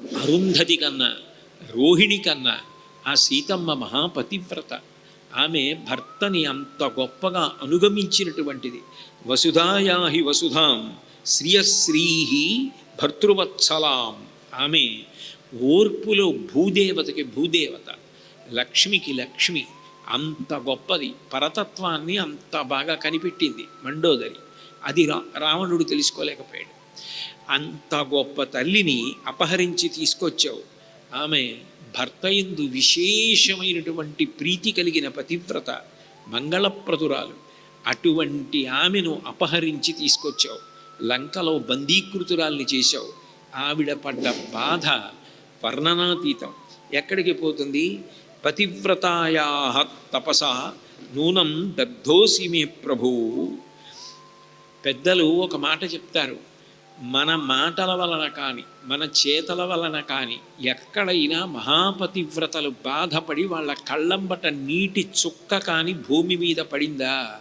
అరుంధతి కన్నా రోహిణి కన్నా ఆ సీతమ్మ మహాపతివ్రత ఆమె భర్తని అంత గొప్పగా అనుగమించినటువంటిది వసుధాయాహి వసుధాం శ్రియశ్రీహి భర్తృవత్సలాం ఆమె ఓర్పులో భూదేవతకి భూదేవత లక్ష్మికి లక్ష్మి అంత గొప్పది పరతత్వాన్ని అంత బాగా కనిపెట్టింది మండోదరి అది రా రావణుడు తెలుసుకోలేకపోయాడు అంత గొప్ప తల్లిని అపహరించి తీసుకొచ్చావు. ఆమె భర్త ఎందు విశేషమైనటువంటి ప్రీతి కలిగిన పతివ్రత మంగళప్రదురాలు అటువంటి ఆమెను అపహరించి తీసుకొచ్చావు. లంకలో బందీకృతురాల్ని చేశావు. ఆవిడ పడ్డ బాధ వర్ణనాతీతం. ఎక్కడికి పోతుంది? పతివ్రతాయా తపస నూనం దగ్ధోసి మే ప్రభు. పెద్దలు ఒక మాట చెప్తారు. మన మాటల వలన కానీ మన చేతల వలన కానీ ఎక్కడైనా మహాపతివ్రతలు బాధపడి వాళ్ళ కళ్ళంబట నీటి చుక్క కానీ భూమి మీద పడిందా?